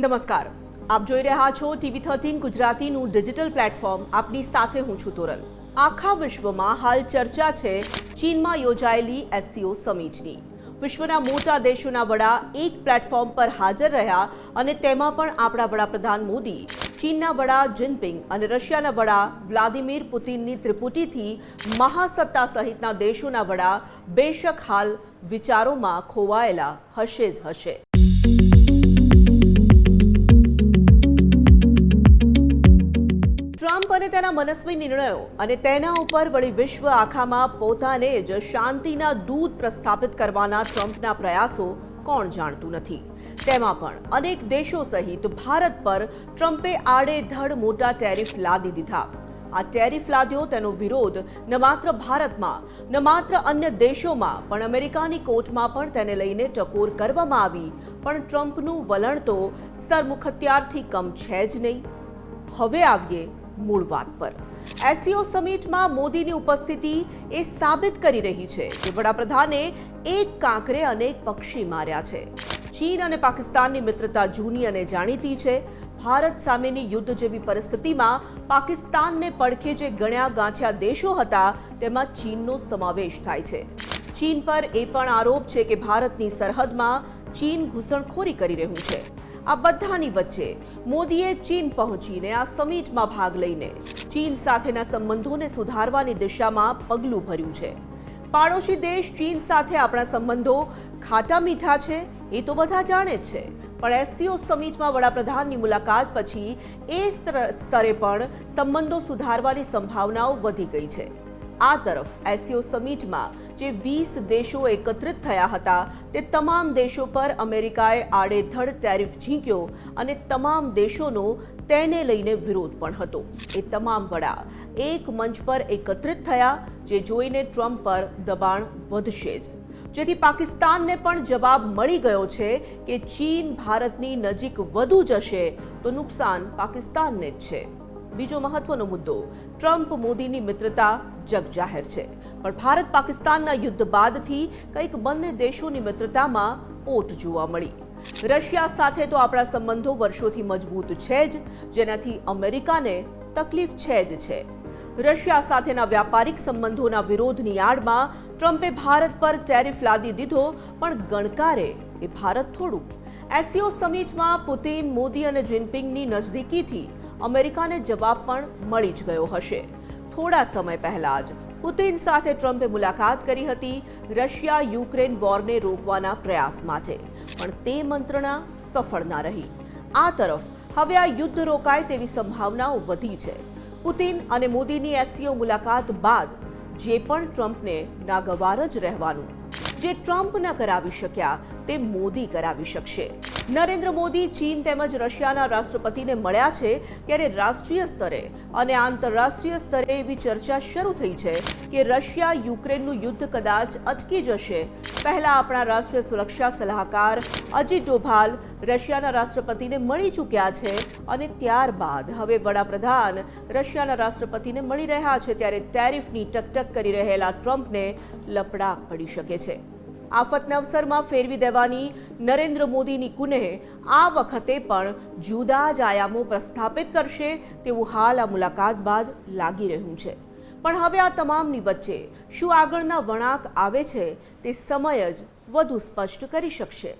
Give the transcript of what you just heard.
નમસ્કાર. આપ જોઈ રહ્યા છો ટીવી થર્ટીન ગુજરાતીનું ડિજિટલ પ્લેટફોર્મ. આપની સાથે હું છું તોરલ. આખા વિશ્વમાં હાલ ચર્ચા છે ચીનમાં યોજાયેલી એસસીઓ સમિટની. વિશ્વના મોટા દેશોના વડા એક પ્લેટફોર્મ પર હાજર રહ્યા અને તેમાં પણ આપણા વડાપ્રધાન મોદી, ચીનના વડા જિનપિંગ અને રશિયાના વડા વ્લાદિમીર પુતિનની ત્રિપુટીથી મહાસત્તા સહિતના દેશોના વડા બેશક હાલ વિચારોમાં ખોવાયેલા હશે જ હશે. ટ્રમ્પ અને તેના મનસ્વી નિર્ણયો અને તેના ઉપર વળી વિશ્વ આખામાં પોતાને જ શાંતિના દૂત પ્રસ્થાપિત કરવાના ટ્રમ્પના પ્રયાસો કોણ જાણતું નથી. તેમાં પણ અનેક દેશો સહિત ભારત પર ટ્રમ્પે આડેધડ મોટા ટેરિફ લાદી દીધા. આ ટેરિફ લાદ્યો તેનો વિરોધ ન માત્ર ભારતમાં, ન માત્ર અન્ય દેશોમાં, પણ અમેરિકાની કોર્ટમાં પણ તેને લઈને ટકોર કરવામાં આવી. પણ ટ્રમ્પનું વલણ તો સરમુખત્યારથી કમ છે જ નહીં. હવે આવીએ મૂળ વાત પર. એસસીઓ સમિટમાં મોદીની ઉપસ્થિતિ એ સાબિત કરી રહી છે કે વડાપ્રધાને એક કાંકરે અનેક પક્ષી માર્યા છે. ચીન અને પાકિસ્તાનની મિત્રતા જૂની અને જાણીતી છે. ભારત સામેની યુદ્ધ જેવી પરિસ્થિતિમાં પાકિસ્તાનને પડખે જે ગણ્યા ગાંઠ્યા દેશો હતા, તેમાં ચીનનો સમાવેશ થાય છે. ચીન પર એ પણ આરોપ છે કે ભારતની સરહદમાં ચીન ઘૂસણખોરી કરી રહ્યું છે. આ બધાની વચ્ચે મોદીએ ચીન પહોંચીને આ સમિટમાં ભાગ લઈને ચીન સાથેના સંબંધોને સુધારવાની દિશામાં પગલું ભર્યું છે. પાડોશી દેશ ચીન સાથે આપણા સંબંધો ખાટા મીઠા છે, એ તો બધા જાણે જ છે. પણ એસસીઓ સમિટમાં વડાપ્રધાનની મુલાકાત પછી એ સ્તરે પણ સંબંધો સુધારવાની સંભાવનાઓ વધી ગઈ છે. આ તરફ એસસીઓ સમિટમાં જે વીસ દેશો એકત્રિત થયા હતા, તે તમામ દેશો પર અમેરિકાએ આડેધડ ટેરિફ ઝીંક્યો અને તમામ દેશોનો તેને લઈને વિરોધ પણ હતો. એ તમામ વડા એક મંચ પર એકત્રિત થયા, જે જોઈને ટ્રમ્પ પર દબાણ વધશે જ. જેથી પાકિસ્તાનને પણ જવાબ મળી ગયો છે કે ચીન ભારતની નજીક વધુ જશે તો નુકસાન પાકિસ્તાનને જ છે. બીજો મહત્વનો મુદ્દો, ટ્રમ્પ મોદીની મિત્રતા જગજાહેર છે. પણ ભારત પાકિસ્તાનના યુદ્ધ બાદથી કંઈક બંને દેશોની મિત્રતામાં ઓટ જોવા મળી. રશિયા સાથે તો આપણા સંબંધો વર્ષોથી મજબૂત છે જ, જેનાથી અમેરિકાને તકલીફ છે જ છે. રશિયા સાથેના વ્યાપારિક સંબંધોના વિરોધની આડમાં ટ્રમ્પે ભારત પર ટેરિફ લાદી દીધો, પણ ગણકારે એ ભારત થોડું. એસસીઓ સમિટમાં પુતિન, મોદી અને જિનપિંગની નજદીકીથી અમેરિકાને જવાબ પણ મળી જ ગયો હશે. થોડા સમય પહેલા જ પુતિન સાથે ટ્રમ્પે મુલાકાત કરી હતી રશિયા યુક્રેન વોરને રોકવાના પ્રયાસ માટે. પણ તે મંત્રણા સફળ ના રહી. આ તરફ હવે આ યુદ્ધ રોકાય તેવી સંભાવનાઓ વધી છે. પુતિન અને મોદીની એસસીઓ મુલાકાત બાદ જે પણ ટ્રમ્પને નાગવાર જ રહેવાનું, જે ટ્રમ્પ ન કરાવી શક્યા, તે મોદી કરાવી શકશે. નરેન્દ્ર મોદી, ચીન તેમજ રશિયાના રાષ્ટ્રપતિને મળ્યા છે ત્યારે રાષ્ટ્રીય સ્તરે અને આંતરરાષ્ટ્રીય સ્તરે એવી ચર્ચા શરૂ થઈ છે કે રશિયા યુક્રેનનું યુદ્ધ કદાચ અટકી જશે. પહેલા આપણા રાષ્ટ્રીય સુરક્ષા સલાહકાર અજીત ડોભાલ રશિયાના રાષ્ટ્રપતિને મળી ચૂક્યા છે અને ત્યારબાદ હવે વડાપ્રધાન રશિયાના રાષ્ટ્રપતિને મળી રહ્યા છે ત્યારે ટેરિફની ટકટક કરી રહેલા ટ્રમ્પને લપડાક પડી શકે છે. આફતના અવસરમાં ફેરવી દેવાની નરેન્દ્ર મોદીની કુનેહ આ વખતે પણ જુદા જ આયામો પ્રસ્થાપિત કરશે તેવું હાલ આ મુલાકાત બાદ લાગી રહ્યું છે. પણ હવે આ તમામની વચ્ચે શું આગળના વળાંક આવે છે તે સમય જ વધુ સ્પષ્ટ કરી શકશે.